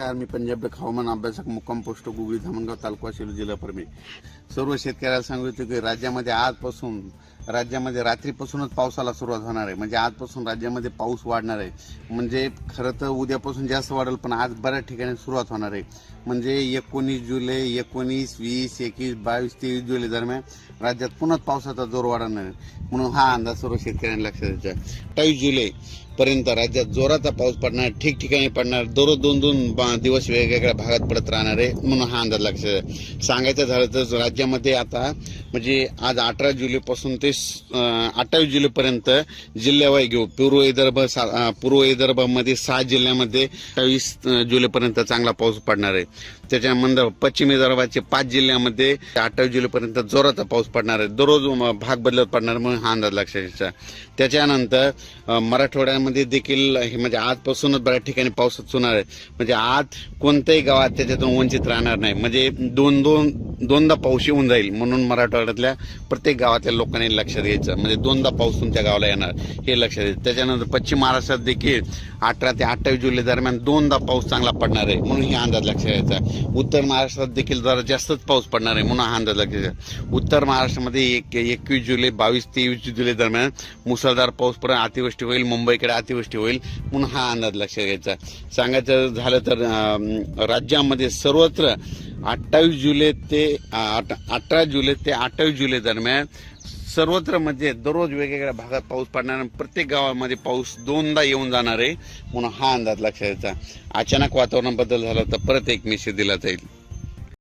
नमस्कार मी पंजाबक हवामान अभ्यासक मुक्काम पोस्ट गुगळी धामणगाव तालुका शिरू जिल्हा परमे सर्व शेतकऱ्याला सांगू इच्छितो की राज्यामध्ये आजपासून राज्यामध्ये रात्रीपासूनच पावसाला सुरुवात होणार आहे. म्हणजे आजपासून राज्यामध्ये पाऊस वाढणार आहे. म्हणजे खरं तर उद्यापासून जास्त वाढेल पण आज बऱ्याच ठिकाणी सुरुवात होणार आहे. म्हणजे एकोणीस जुलै एकोणीस वीस एकवीस बावीस तेवीस जुलै दरम्यान राज्यात पुन्हा पावसाचा जोर वाढणार आहे. म्हणून हा अंदाज सर्व शेतकऱ्यांनी लक्षात द्यायचा अठ्ठावीस जुलै पर्यंत राज्यात जोराचा पाऊस पडणार ठिकठिकाणी पडणार दररोज दोन दोन बा- दिवस वेगवेगळ्या भागात पडत राहणार आहे म्हणून हा अंदाज लक्षात सांगायचं झालं तर राज्यामध्ये आता म्हणजे आज अठरा जुलैपासून ते अठ्ठावीस जुलैपर्यंत जिल्ह्यावाई घेऊ. पूर्व विदर्भ सा- पूर्व विदर्भामध्ये सहा जिल्ह्यामध्ये अठ्ठावीस जुलैपर्यंत चांगला पाऊस पडणार आहे. त्याच्यानंतर पश्चिम विदर्भाचे पाच जिल्ह्यामध्ये अठ्ठावीस जुलैपर्यंत जोराचा पाऊस पडणार आहे. दररोज भाग बदलत पडणार म्हणून हा अंदाज लक्षात त्याच्यानंतर मराठवाड्यामध्ये मराठवाड्यामध्ये देखील हे म्हणजे आजपासूनच बऱ्याच ठिकाणी पाऊस होणार आहे. म्हणजे आज कोणत्याही गावात त्याच्यातून वंचित राहणार नाही. म्हणजे दोन दोन दोनदा पाऊस येऊन जाईल म्हणून मराठवाड्यातल्या प्रत्येक गावातल्या लोकांनी लक्षात घ्यायचं. म्हणजे दोनदा पाऊस तुमच्या गावाला येणार हे लक्षात घ्यायचं. त्याच्यानंतर पश्चिम महाराष्ट्रात देखील अठरा ते अठ्ठावीस जुलै दरम्यान दोनदा पाऊस चांगला पडणार आहे म्हणून हे अंदाज लक्षात घ्यायचा. उत्तर महाराष्ट्रात देखील जरा जास्तच पाऊस पडणार आहे म्हणून हा अंदाज लक्षात घ्यायचा. उत्तर महाराष्ट्रामध्ये एक एकवीस जुलै बावीस तेवीस जुलै दरम्यान मुसळधार पाऊस पडून अतिवृष्टी होईल मुंबईकडे अतिवृष्टी होईल म्हणून हा अंदाज लक्षात घ्यायचा. सांगायचं झालं तर राज्यामध्ये सर्वत्र अठ्ठावीस जुलै ते अठरा जुलै ते अठ्ठावीस जुलै दरम्यान सर्वत्र म्हणजे दररोज वेगवेगळ्या भागात पाऊस पडणार प्रत्येक गावामध्ये पाऊस दोनदा येऊन जाणार आहे म्हणून हा अंदाज लक्षात घ्यायचा अचानक वातावरण बदल झाला तर परत एक मेसेज दिला जाईल.